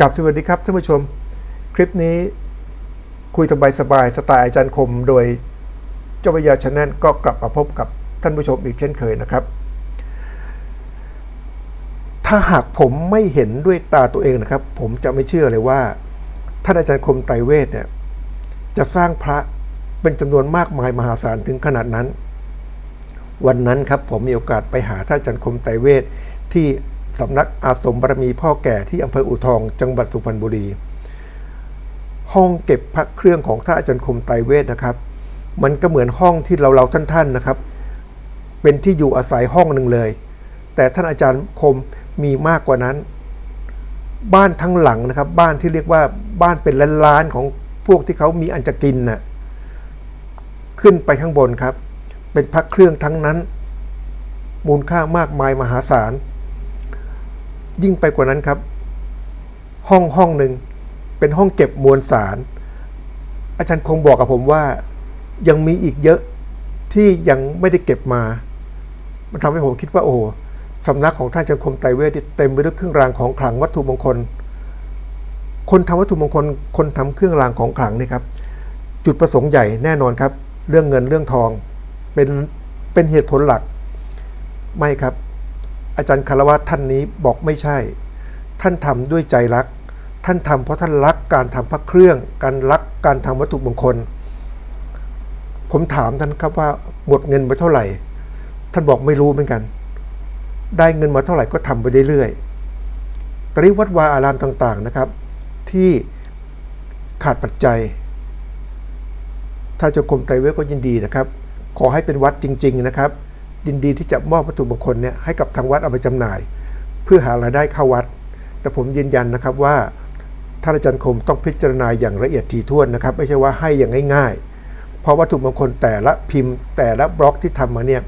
กลับสวัสดีครับท่านผู้ชม คลิปนี้คุยสบายสบายๆสไตล์อาจารย์คม โดยเจ้าพยาชแนลก็กลับมาพบกับท่านผู้ชมอีกเช่นเคยนะครับ ถ้าหากผมไม่เห็นด้วยตาตัวเองนะครับ ผมจะไม่เชื่อเลยว่า ท่านอาจารย์คมไตรเวทเนี่ยจะสร้างพระเป็นจำนวนมากมายมหาศาลถึงขนาดนั้น วันนั้นครับผมมีโอกาสไปหาท่านอาจารย์คมไตรเวทที่ สำนักอาสมบารมีพ่อแก่ที่อำเภออู่ทอง จังหวัดสุพรรณบุรี ห้องเก็บพระเครื่องของท่านอาจารย์คมไตรเวทนะครับ มันก็เหมือนห้องที่เราเราๆท่านๆนะครับ เป็นที่อยู่อาศัยห้องหนึ่งเลย แต่ท่านอาจารย์คมมีมากกว่านั้น บ้านทั้งหลังนะครับ บ้านที่เรียกว่าบ้านเป็นล้านๆของพวกที่เขามีอันจะกินน่ะขึ้นไปข้างบนครับ เป็นพระเครื่องทั้งนั้น มูลค่ามากมายมหาศาล ยิ่งไปกว่านั้นครับ ห้องห้องหนึ่งเป็นห้องเก็บมวลสาร อาจารย์คงบอกกับผมว่า ยังมีอีกเยอะที่ยังไม่ได้เก็บมา มันทำให้ผมคิดว่า โอ้สำนักของท่านอาจารย์คมไตเวทเต็มไปด้วยเครื่องรางของขลังวัตถุมงคล คนทำวัตถุมงคล คนทำเครื่องรางของขลังนี่ครับ จุดประสงค์ใหญ่แน่นอนครับ เรื่องเงินเรื่องทอง เป็นเป็นเหตุผลหลัก ไม่ครับ อาจารย์คารวะท่านนี้บอกไม่ใช่ ท่านทำด้วยใจรัก ท่านทำเพราะท่านรักการทำพระเครื่อง การรักการทำวัตถุมงคล ผมถามท่านครับว่าหมดเงินไปเท่าไหร่ ท่านบอกไม่รู้เหมือนกัน ได้เงินมาเท่าไหร่ก็ทำไปเรื่อยๆตอนนี้วัดวาอารามต่างๆนะครับ ที่ขาดปัจจัย ถ้าเจ้ากรมไตรเวทก็ยินดีนะครับ ขอให้เป็นวัดจริง ๆนะครับ ยินดีที่จะมอบวัตถุมงคลเนี่ยให้กับทางวัดเอาไปจำหน่าย เพื่อหารายได้เข้าวัด แต่ผมยืนยันนะครับว่าท่านอาจารย์คมต้องพิจารณาอย่างละเอียดถี่ถ้วนนะครับ ไม่ใช่ว่าให้อย่างง่าย ๆ เพราะวัตถุมงคลแต่ละพิมพ์ แต่ละบล็อกที่ทำมาเนี่ย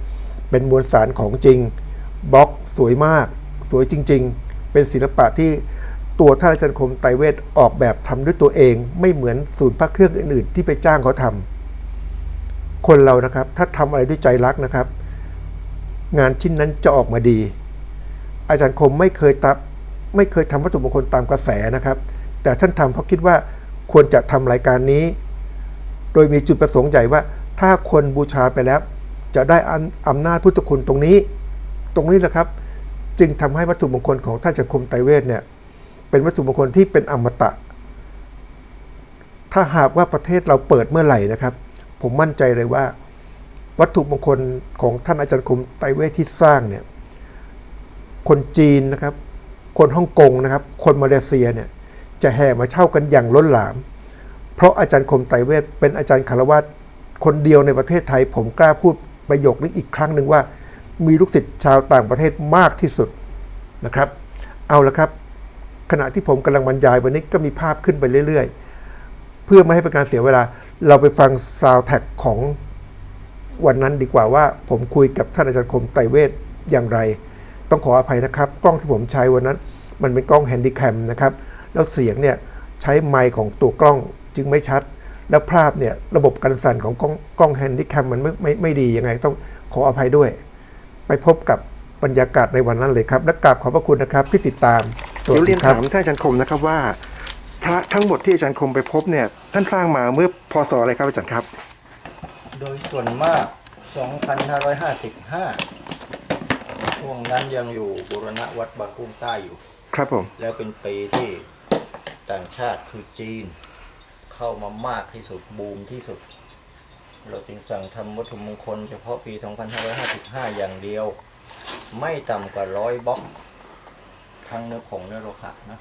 เป็นมวลสารของจริงบล็อกสวยมาก สวยจริง ๆ เป็นศิลปะที่ตัวท่านอาจารย์คมไตเวทออกแบบทำด้วยตัวเอง ไม่เหมือนศูนย์พระเครื่องอื่น ๆ ที่ไปจ้างเขาทำคนเรานะครับ ถ้าทำอะไรด้วยใจรักนะครับ งานชิ้นนั้นจะออกมาดี อาจารย์คมไม่เคยตับไม่เคยทำวัตถุมงคลตามกระแสนะครับ แต่ท่านทำเพราะคิดว่าควรจะทำรายการนี้ โดยมีจุดประสงค์ใหญ่ว่า ถ้าคนบูชาไปแล้ว จะได้อำนาจพุทธคุณตรงนี้ ตรงนี้แหละครับ จึงทำให้วัตถุมงคลของท่านอาจารย์คมไตเวทเนี่ยเป็นวัตถุมงคลที่เป็นอมตะ ถ้าหากว่าประเทศเราเปิดเมื่อไหร่นะครับ ผมมั่นใจเลยว่า วัตถุมงคลของท่านอาจารย์คมไตเวทที่สร้างเนี่ยคนจีนนะครับ คนฮ่องกงนะครับ คนมาเลเซียเนี่ยจะแห่มาเช่ากันอย่างล้นหลาม เพราะอาจารย์คมไตเวทเป็นอาจารย์คารวะคนเดียวในประเทศไทย ผมกล้าพูดประโยคนี้อีกครั้งหนึ่งว่า มีลูกศิษย์ชาวต่างประเทศมากที่สุดนะครับ เอาละครับ ขณะที่ผมกำลังบรรยายวันนี้ก็มีภาพขึ้นไปเรื่อย ๆ เพื่อไม่ให้เป็นการเสียเวลาเราไปฟังซาวแท็กของ วันนั้นดีกว่าว่าผมคุยกับท่านอาจารย์คมไตรเวทอย่างไร ต้องขออภัยนะครับ กล้องที่ผมใช้วันนั้น มันเป็นกล้องแฮนดิแคมนะครับแล้วเสียงเนี่ยใช้ไมค์ของตัวกล้องจึงไม่ชัด แล้วภาพเนี่ยระบบกันสั่นของกล้องกล้องแฮนดิแคมมันไม่ไม่ไม่ดียังไง ต้องขออภัยด้วย ไปพบกับบรรยากาศในวันนั้นเลยครับ และกราบขอบพระคุณนะครับที่ติดตามสวัสเดี๋ยวดีเรียนครัถาบ มท่านอาจารย์คมนะครับว่า พระทั้งหมดที่อาจารย์คมไปพบเนี่ยท่านสร้างมาเมื่อพศอะไรครับอาจารย์ครับ โดยส่วนมาก 2555 ช่วงนั้นยังอยู่บุรณะวัดบางกุ้งใต้อยู่ ครับผม แล้วเป็นปีที่ต่างชาติคือจีน เข้ามามากที่สุดบูมที่สุด เราจึงสั่งทำวัตถุมงคลเฉพาะปี 2555 อย่างเดียว ไม่ต่ำกว่าร้อยบล็อกทั้งเนื้อผงเนื้อโลหะนะ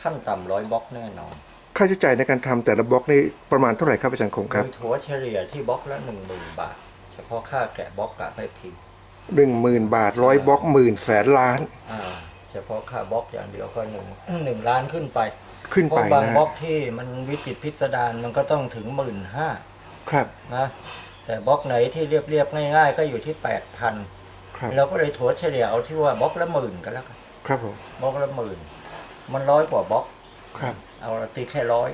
ขั้นต่ำร้อยบล็อกแน่นอน ค่าใช้จ่ายในการทำแต่ละบล็อกนี่ประมาณเท่าไหร่ครับอาจารย์คมครับโดยถัวเฉลี่ยที่บล็อกละหนึ่งหมื่นบาท เฉพาะค่าแกะบล็อกกับให้พิมพ์หนึ่งหมื่นบาทร้อยบล็อกหมื่นแสนล้านอ่าเฉพาะค่าบล็อกอย่างเดียวก็หนึ่งหนึ่งล้านขึ้นไปขึ้นเพไปราะบางนะบล็อกที่มันวิจิตรพิสดารมันก็ต้องถึงหมื่นห้าครับนะแต่บล็อกไหนที่เรียบๆง่าย ๆ ก็อยู่ที่แปดพันครับเราก็เลยถัวเฉลี่ยเอาที่ว่าบล็อกละหมื่นกันแล้วกันครับผมบล็อกละหมื่นมันร้อยกว่าบล็อกครับ เอาละตีแค่ร้อย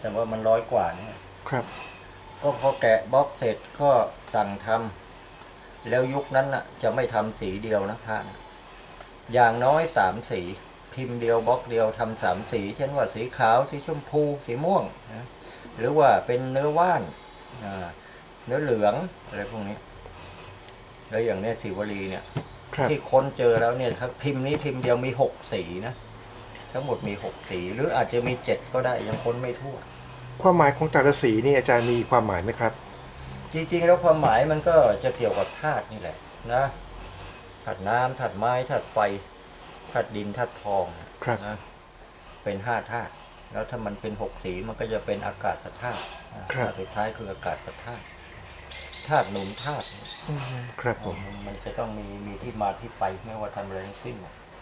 แต่ว่ามันร้อยกว่าเนี่ยครับ ก็พอแกะบล็อกเสร็จก็สั่งทำแล้วยุคนั้นน่ะ จะไม่ทำสีเดียวนะพระนะอย่างน้อยสามสีพิมพ์เดียวบล็อกเดียวทำสามสี เช่นว่าสีขาวสีชมพูสีม่วงนะหรือว่าเป็นเนื้อว่านอ่าเนื้อเหลืองอะไรพวกนี้ แล้วอย่างเนี้ยสีวลีเนี่ยครับที่ค้นเจอแล้วเนี่ยถ้าพิมพ์นี้พิมพ์เดียวมีหกสีนะ ทั้งหมดมีหกสี หรืออาจจะมีเจ็ดก็ได้ยังค้นไม่ทั่ว ความหมายของแต่ละสีนี่อาจารย์มีความหมายไหมครับ จริงๆ แล้วความหมายมันก็จะเกี่ยวกับธาตุนี่แหละนะธาตุน้ำธาตุไม้ธาตุไฟธาตุดินธาตุทองครับนะเป็นห้าธาตุแล้วถ้ามันเป็นหกสีมันก็จะเป็นอากาศธาตุนะครับธาตุสุดท้ายคืออากาศธาตุธาตุหนุนธาตุครับผมมันจะต้องมีมีที่มาที่ไปไม่ว่าทำอะไรทั้งสิ้น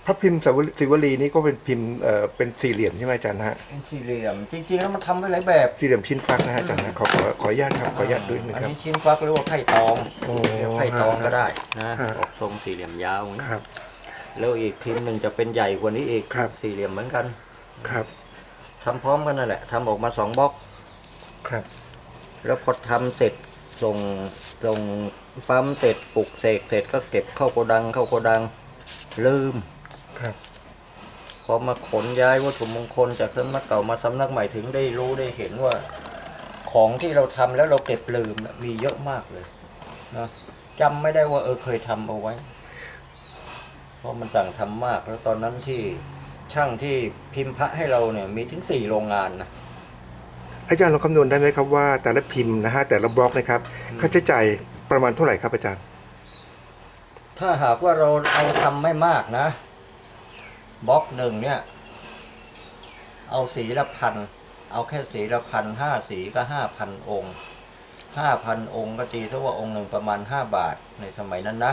พระพิมพ์สาวศิวลีนี่ก็เป็นพิมพ์เอ่อเป็นสี่เหลี่ยมใช่ไหมอาจารย์นะฮะเป็นสี่เหลี่ยม จริงๆแล้วมันทำไว้หลายแบบสี่เหลี่ยมชิ้นฟักนะฮะอาจารย์นะขอขอขออนุญาตครับขออนุญาตด้วยนะอันครับ นี้ชิ้นฟักเรียกว่าไผ่ตองโอ้เรียกไผ่ตองก็ได้นะฮะ ออกทรงสี่เหลี่ยมยาวอย่างนี้ครับ แล้วอีกพิมพ์หนึ่งจะเป็นใหญ่กว่านี้อีกครับ สี่เหลี่ยมเหมือนกันครับทำพร้อมกันนั่นแหละทำออกมาสองบล็อก ครับแล้วพอทำเสร็จส่งส่งปั๊มเสร็จปลุกเสกเสร็จก็เก็บเข้าโกดังเข้าโกดัง ลืม ครับพอมาขนย้ายวัตถุมงคลจากสำนักเก่ามาสำนักใหม่ถึงได้รู้ได้เห็นว่า ของที่เราทำแล้วเราเก็บลืมน่ะมีเยอะมากเลยนะจำไม่ได้ว่าเออเคยทำเอาไว้ เพราะมันสั่งทำมาก แล้วตอนนั้นที่ช่างที่พิมพ์พระให้เราเนี่ยมีถึงสี่โรงงานนะอาจารย์ลองคำนวณได้ไหมครับว่าแต่ละพิมพ์นะฮะแต่ละบล็อกนะครับค่าใช้จ่ายประมาณเท่าไหร่ครับอาจารย์ ถ้าหากว่าเราเอาทำไม่มากนะ บล็อกหนึ่งเนี่ย เอาสีละพัน เอาแค่สีละพันห้าสีก็ห้าพันองค์ห้าพันองค์ก็ตีซะว่าองค์หนึ่งประมาณห้าบาทในสมัยนั้นนะ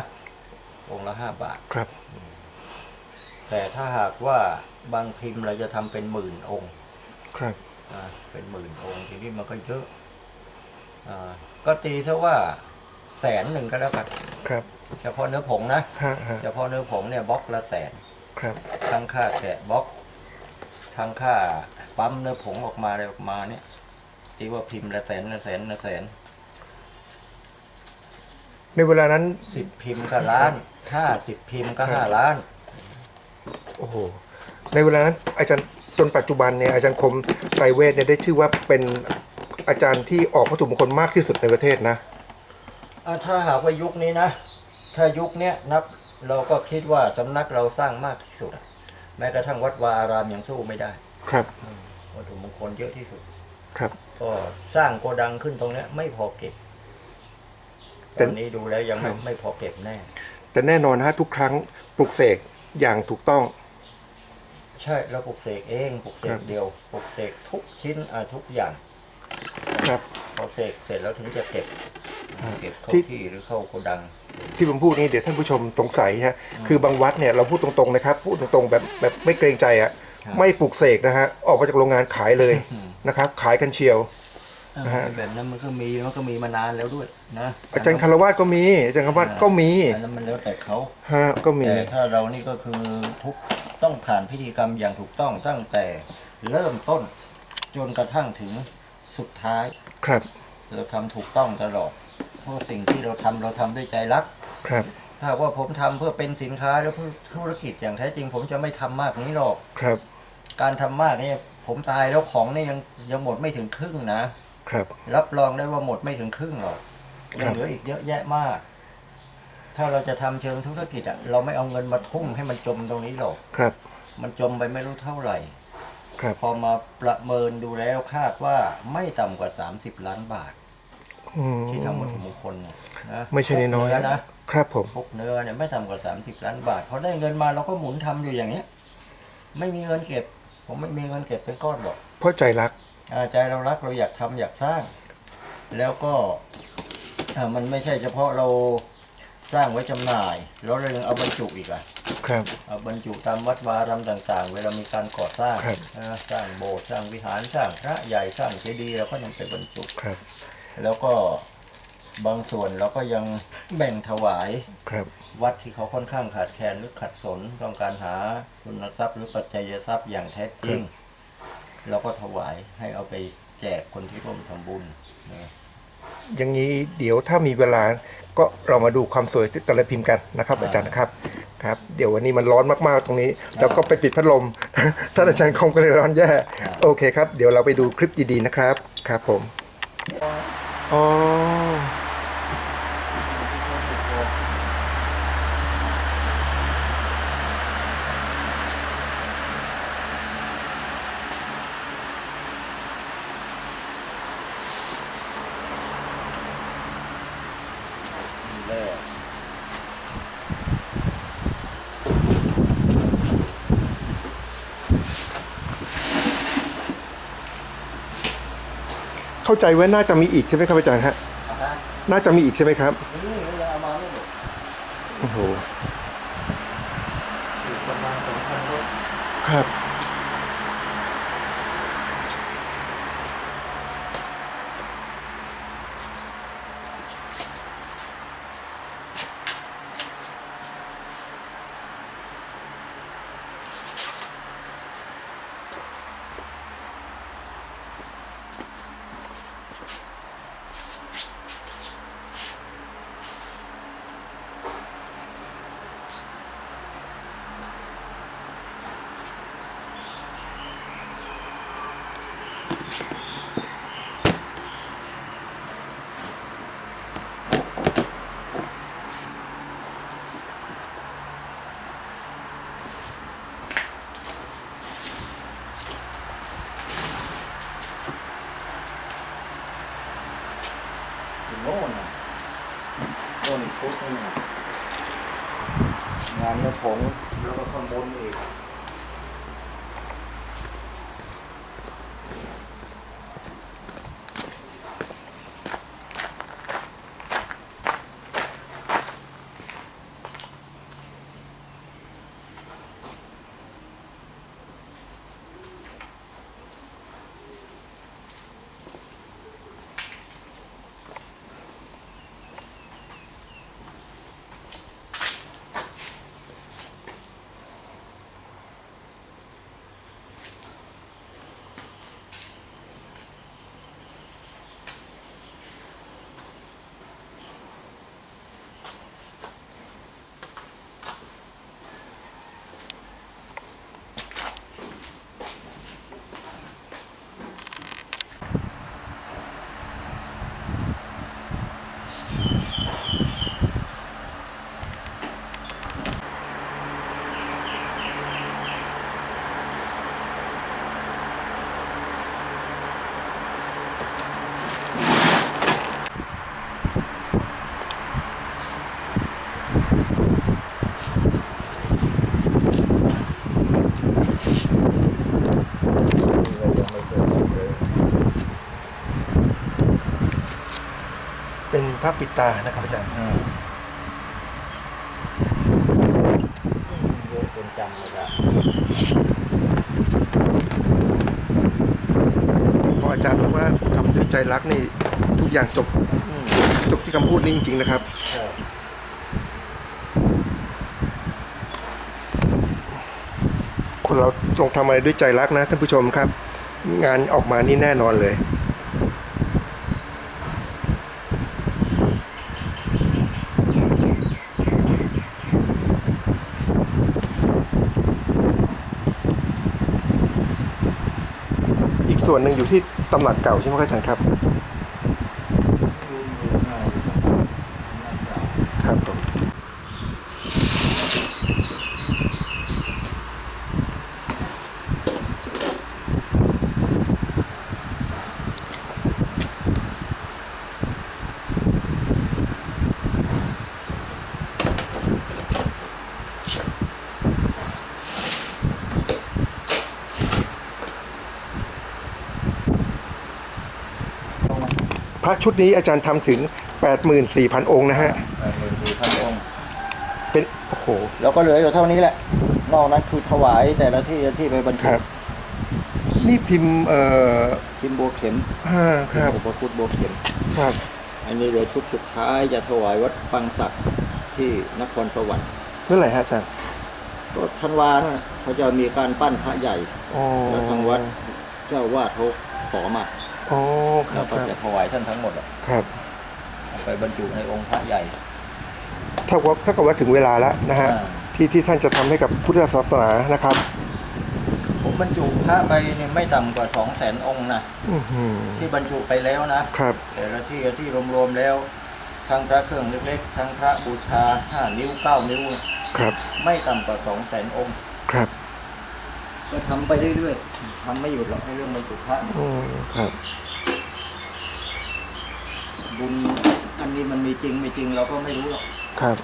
องค์ละห้าบาท ครับ แต่ถ้าหากว่าบางพิมพ์เราจะทำเป็นหมื่นองค์ครับ อ่าเป็นหมื่นองค์ทีนี้มันก็เยอะอ่าก็ตีซะว่าแสนหนึ่งก็แล้วกันครับ เฉพาะเนื้อผงนะ ฮะฮะ เฉพาะเนื้อผงเนี่ยบล็อกละแสน ครับ ทั้งค่าแกะบล็อก ทั้งค่าปั๊มเนื้อผงออกมาอะไรออกมาเนี่ยที่ว่าพิมพ์ละแสนละแสนละแสนในเวลานั้น สิบพิมพ์ก็ล้านห้าสิบพิมพ์ก็ห้าล้าน โอ้โห ในเวลานั้น อาจารย์จนปัจจุบันเนี่ยอาจารย์คมไตรเวทเนี่ยได้ชื่อว่าเป็นอาจารย์ที่ออกวัตถุมงคลมากที่สุดในประเทศนะ อะถ้าหากว่ายุคนี้นะ ถ้ายุคเนี้ยนับ เราก็คิดว่าสำนักเราสร้างมากที่สุด แม้กระทั่งวัดวาอารามยังสู้ไม่ได้ครับวัตถุมงคลเยอะที่สุด ครับ ก็สร้างโกดังขึ้นตรงเนี้ยไม่พอเก็บแต่ตอนนี้ดูแล้วยังไม่ครับไม่พอเก็บแน่ แต่แน่นอนนะฮะทุกครั้งปลุกเสกอย่างถูกต้อง ใช่เราปลุกเสกเองปลุกเสครักบ เดียวปลุกเสกทุกชิ้นอะทุกอย่างครับ พอเสกเสร็จแล้วถึงจะเก็บเก็บเข้าที่ ที่หรือเข้าโกดัง ที่ผมพูดนี้เดี๋ยวท่านผู้ชมสงสัยฮะคือบางวัดเนี่ยเราพูดตรงๆนะครับ พูดตรงๆแบบแบบไม่เกรงใจอะครับไม่ปลุกเสกนะฮะออกมาจากโรงงานขายเลยนะครับ ขายกันเชียว นะฮะ แบบนั้นมันก็มีมันก็มีมานานแล้วด้วยนะอาจารย์คารวาสก็มีอาจารย์คารวาสก็มีอันนั้นมันแล้วแต่เขาฮะก็มีแต่ถ้าเรานี่ก็คือทุกต้องผ่านพิธีกรรมอย่างถูกต้องตั้งแต่เริ่มต้นจนกระทั่งถึงสุดท้ายครับ เราทำถูกต้องตลอด เพราะสิ่งที่เราทำเราทำด้วยใจรัก ครับ ถ้าว่าผมทำเพื่อเป็นสินค้าหรือเพื่อธุรกิจอย่างแท้จริง ผมจะไม่ทำมากนี้หรอก ครับ การทำมากนี่ผมตายแล้วของนี่ยังยังหมดไม่ถึงครึ่งนะ ครับ รับรองได้ว่าหมดไม่ถึงครึ่งหรอกครัยังบเหลืออีกเยอะแยะมาก ถ้าเราจะทำเชิงธุรกิจอะเราไม่เอาเงินมาทุ่มให้มันจมตรงนี้หรอก ครับ มันจมไปไม่รู้เท่าไหร่ครับพอมาประเมินดูแล้วคาดว่าไม่ต่ำกว่า 30 ล้านบาท อืม ที่ทำวัตถุมงคลเนี่ยนะไม่ใช่น้อยพวกเนะๆครับผม พวกเนื้อเนี่ยไม่ต่ำกว่า30ล้านบาทพอได้เงินมาเราก็หมุนทำอยู่อย่างเนี้ย ไม่มีเงินเก็บ ผมไม่มีเงินเก็บเป็นก้อนหรอกเพราะใจรักอ่าใจเรารักเราอยากทำอยากสร้าง แล้วก็อ่ามันไม่ใช่เฉพาะเราสร้างไว้จำหน่าย แล้วเรายังเอาบรรจุอีกอะครับ เอาบรรจุตามวัดวารามต่าง ๆ เวลามีการก่อสร้างครับ นะสร้างโบสถ์สร้างวิหารสร้างพระใหญ่สร้างเจดีย์เราก็ยังไปบรรจุ ครับ แล้วก็บางส่วนเราก็ยังแบ่งถวายครับ วัดที่เขาค่อนข้างขาดแคลนหรือขัดสนต้องการหาทุนทรัพย์หรือปัจจัยทรัพย์อย่างแท้จริง เราก็ถวายให้เอาไปแจกคนที่ร่วมทำบุญนะอย่างนี้เดี๋ยวถ้ามีเวลาก็เรามาดูความสวยแต่ละพิมพ์กันนะครับ อาจารย์นะครับครับ เดี๋ยววันนี้มันร้อนมากๆตรงนี้ แล้วก็ไปปิดพัดลมท่านอาจารย์คงก็เลยร้อนแย่ครับโอเคครับ เดี๋ยวเราไปดูคลิปดีๆนะครับครับผม อ๋อ แรก เข้าใจว่าน่าจะมีอีกใช่ไหมครับอาจารย์ฮะน่าจะมีอีกใช่ไหมครับโอ้โหครับ โน่นน่ะโน่นอีกชุดนึงน่งานกระผงแล้วก็ข้างบนอีก พระปิดตานะครับอาจารย์อืมเยอะจนจำไม่ได้พออาจารย์บอกว่าทำด้วยใจรักนี่ทุกอย่างจบอืมจบที่คำพูดนี้จริงๆนะครับใช่คนเราลงทำอะไรด้วยใจรักนะท่านผู้ชมครับ งานออกมานี่แน่นอนเลย ส่วนหนึ่งอยู่ที่ตำหนักเก่าใช่ไหมครับอาจารย์ครับ อยู่อยู่ในนั่นเก่า ครับผม พ ระชุดนี้อาจารย์ทำถึง 84,000 องค์นะฮะ แปดหมื่นสี่พันองค์เป็น โอ้โห แล้วก็เหลืออยู่เท่านี้แหละ นอกนั้นคือถวายแต่ละที่ที่ไปบรรคจุรับ นี่พิมพ์ เอ่อพิมพ์บัวเข็มห้าครับอุปคุตบัวเข็ม ครับ อันนี้เหลือชุดสุดท้ายจะถวายวัดปังศักดิ์ที่นครสวรรค์เมื่อไหร่ฮะอาจารย์ก็ธันวาเนี่ยเขาจะมีการปั้นพระใหญ่ อ๋อแล้วทางวัดเจ้าวาดเขาขอมา อ๋อคแล้รัวบก็คจะรับถวายท่านทั้งหมดอะครับเอาไปบรรจุในองค์พระใหญ่ถ้าว่าถ้ากับว่าถึงเวลาแล้วนะฮะอ่าที่ที่ที่ท่านจะทำให้กับพุทธศาสนานะครับผมบรรจุพระไปเนี่ยไม่ต่ำกว่าสองแสนองค์นะอื้อหือที่บรรจุไปแล้วนะ ครับแต่ละที่ที่รวมๆแล้วทั้งพระเครื่องเล็กๆทั้งพระบูชาห้านิ้วเก้านิ้ว ครับไม่ต่ำกว่าสองแสนองค์ครับ ก็ทำไปเรื่อยๆทำไม่หยุดหรอกในเรื่องบรรจุพระอืมครับ บุญอันนี้มันมีจริงไม่จริงเราก็ไม่รู้หรอกครับ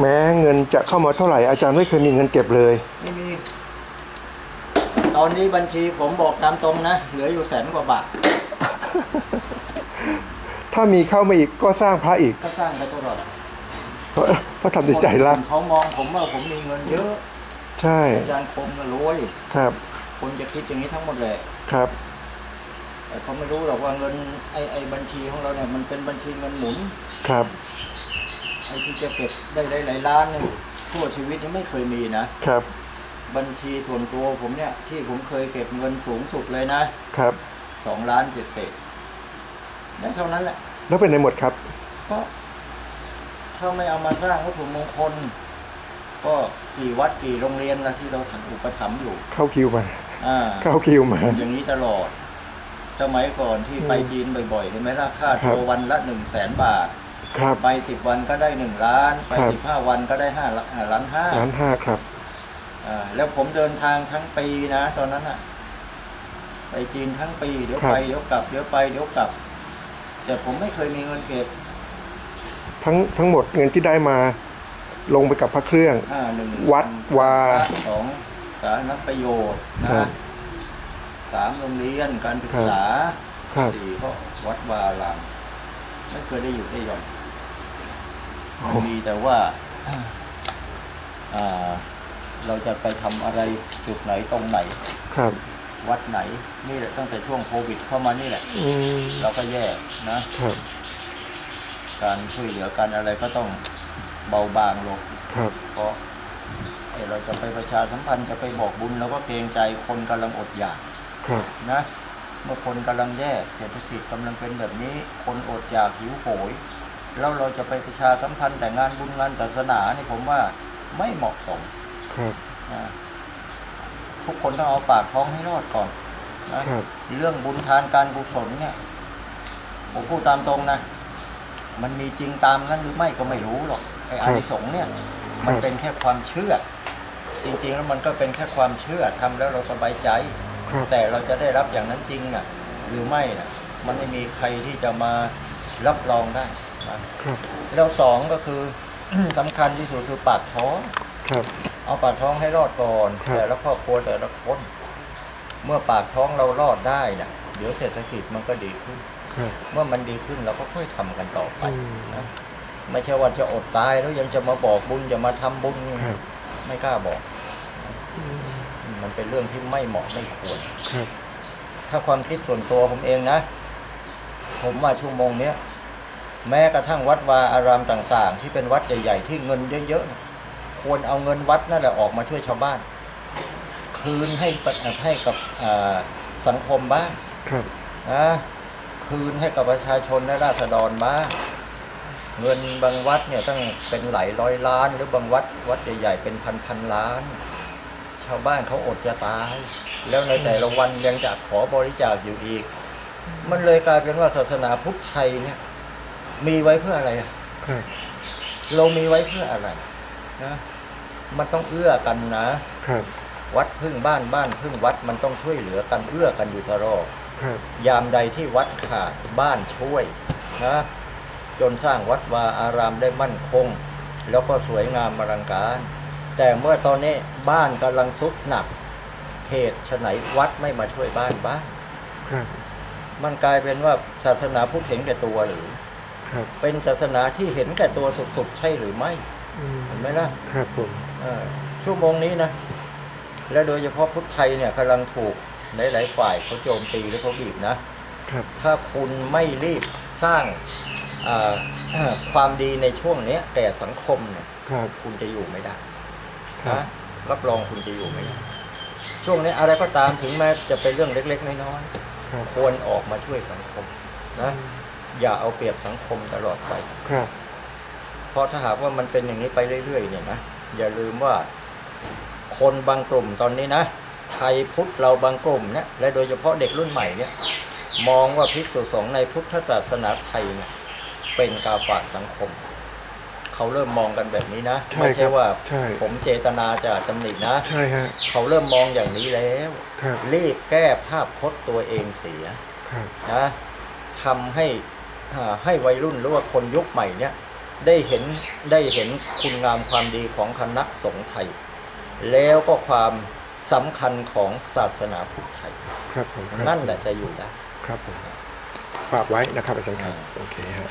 แม้เงินจะเข้ามาเท่าไหร่อาจารย์ไม่เคยมีเงินเก็บเลยไม่มีตอนนี้บัญชีผมบอกตามตรงนะ เหลืออยู่แสนกว่าบาท ถ้ามีเข้ามาอีกก็สร้างพระอีกก็สร้างไปตลอด เพราะเพราะทำด้วยใจรักคนอื่นเขามองผมว่าผมมีเงินเยอะใช่อาจารย์คมก็รวยครับ คนจะคิดอย่างนี้ทั้งหมดแหละครับ แต่เขาไม่รู้หรอกว่าเงินไอ้ไอ้บัญชีของเราเนี่ยมันเป็นบัญชีเงินหมุนครับไอ้ที่จะเก็บได้หลายๆล้านเนี่ยทั่วชีวิตยังไม่เคยมีนะครับ บัญชีส่วนตัวผมเนี่ย ที่ผมเคยเก็บเงินสูงสุดเลยนะครับสองล้านเศษเศษๆได้เท่านั้นแหละ แล้วเป็นในหมดครับเพราะ ถ้าไม่เอามาสร้างวัตถุมงคล ก็กี่วัดกี่โรงเรียนละที่เราทำอุปถัมภ์อยู่ เข้าคิวมาอ่าเข้าคิวมา อย่างนี้ตลอด สมัยก่อนที่ไปจีนบ่อยๆเห็นไหมล่ะค่าครัตับววันละหนึ่งแสนบาทครับไปสิบวันก็ได้หนึ่งล้าน ไปครับสิบห้าวันก็ได้ห้าล้านห้าล้านห้าครับอ่าแล้วผมเดินทางทั้งปีนะ ตอนนั้นอะ ไปจีนทั้งปี เดี๋ยวครับไปเดี๋ยวกลับเดี๋ยวไปเดี๋ยวกลับ แต่ผมไม่เคยมีเงินเก็บ ทั้งทั้งหมดเงินที่ได้มาลงไปกับพระเครื่องอ่าหนึ่งวัดวา สองสาธารณประโยชน์นะครับสามโรงเรียนการศึกษาครับ สี่ก็วัดวาอารามไม่เคยได้อยู่ได้หย่อนมันมีแต่ว่าอ่า เราจะไปทำอะไรจุดไหนตรงไหน ครับ วัดไหน นี่แหละตั้งแต่ช่วงโควิดเข้ามานี่แหละ อืมเราก็แย่นะครับ การช่วยเหลือกันอะไรก็ต้องเบาบางลงครับ เพราะเอ่อเราจะไปประชาสัมพันธ์จะไปบอกบุญเราก็เกรงใจคนกำลังอดอยากครับนะเมื่อคนกำลังแย่เศรษฐกิจกำลังเป็นแบบนี้ คนอดอยากหิวโหย แล้วเราจะไปประชาสัมพันธ์แต่งานบุญงานศาสนาเนี่ยผมว่าไม่เหมาะสมครับนะทุกคนต้องเอาปากท้องให้รอดก่อนนะครับเรื่องบุญทานการกุศลเนี่ยผมพูดตามตรงนะ มันมีจริงตามนั้นหรือไม่ก็ไม่รู้หรอกไอ้อานิสงส์เนี่ย มันเป็นแค่ความเชื่อ จริงๆแล้วมันก็เป็นแค่ความเชื่อทำแล้วเราสบายใจครับแต่เราจะได้รับอย่างนั้นจริงน่ะ หรือไม่น่ะ มันไม่มีใครที่จะมารับรองได้นะครับแล้วสองก็คือสำคัญที่สุดคือปากท้องครับเอาปากท้องให้รอดก่อนครับแต่ละครอบครัวแต่ละคนเมื่อปากท้องเรารอดได้น่ะ เดี๋ยวเศรษฐกิจมันก็ดีขึ้นครับ เมื่อมันดีขึ้นเราก็ค่อยทำกันต่อไปอืมนะไม่ใช่ว่าจะอดตายแล้วยังจะมาบอกบุญจะมาทำบุญครับไม่กล้าบอก มันเป็นเรื่องที่ไม่เหมาะไม่ควรครับถ้าความคิดส่วนตัวผมเองนะ ผมว่าชั่วโมงเนี้ยแม้กระทั่งวัดวาอารามต่าง ๆ ที่เป็นวัดใหญ่ๆที่เงินเยอะๆนะควรเอาเงินวัดนั่นแหละออกมาช่วยชาวบ้าน คืนให้ปะให้กับอ่าสังคมบ้างครับนะ คืนให้กับประชาชนและราษฎรบ้างเงินบางวัดเนี่ยตั้งเป็นหลายร้อยล้าน หรือบางวัดวัดใหญ่ๆเป็นพันพันๆล้าน ชาวบ้านเขาอดจะตาย แล้วในแต่ละวันยังจะขอบริจาคอยู่อีก มันเลยกลายเป็นว่าศาสนาพุทธไทยเนี่ย มีไว้เพื่ออะไรอะครับเรามีไว้เพื่ออะไรนะมันต้องเอื้อกันนะครับวัดพึ่งบ้านบ้านพึ่งวัดมันต้องช่วยเหลือกันเอื้อกันอยู่ตลอดครับ ยามใดที่วัดขาดบ้านช่วยนะจนสร้างวัดวาอารามได้มั่นคง แล้วก็สวยงามอลังการ แต่เมื่อตอนนี้บ้านกำลังซุดหนัก เหตุไฉนวัดไม่มาช่วยบ้านบ้านครับมันกลายเป็นว่าศาสนาพุทธเห็นแก่ตัวหรือครับเป็นศาสนาที่เห็นแก่ตัวสุดๆใช่หรือไม่อืมเห็นไหมล่ะครับผมเออชั่วโมงนี้นะและโดยเฉพาะพุทธไทยเนี่ยกำลังถูก หลายๆฝ่ายเขาโจมตีและเขาบีบนะครับถ้าคุณไม่รีบสร้างอ่าความดีในช่วงเนี้ยแก่สังคมเนี่ยครับคุณจะอยู่ไม่ได้ครับนะรับรองคุณจะอยู่ไม่ได้ช่วงนี้อะไรก็ตามถึงแม้จะเป็นเรื่องเล็ก ๆ น้อยครับๆควรออกมาช่วยสังคมนะอย่าเอาเปรียบสังคมตลอดไปครับเพราะถ้าหากว่ามันเป็นอย่างนี้ไปเรื่อย ๆ เนี่ยนะอย่าลืมว่าคนบางกลุ่มตอนนี้นะ ไทยพุทธเราบางกลุ่มเนี่ยและโดยเฉพาะเด็กรุ่นใหม่เนี่ยมองว่าภิกษุสงฆ์ในพุทธศาสนาไทยเนี่ยเป็นกาฝากสังคม เขาเริ่มมองกันแบบนี้นะใช่ไม่ครัใช่บว่าใช่ผมเจตนาจะตำหนินะใช่ฮะเขาเริ่มมองอย่างนี้แล้วครับรีบแก้ภาพพจน์ตัวเองเสียครับนะทำให้อ่าให้วัยรุ่นหรือว่าคนยุคใหม่เนี่ยได้เห็นได้เห็นคุณงามความดีของคณะสงฆ์ไทย แล้วก็ความ สำคัญของศาสนาพุทธไทย ครับผมครับนั่นแหละจะอยู่ได้ ครับผมฝากไว้นะครับอาจารย์ครับโอเคฮะ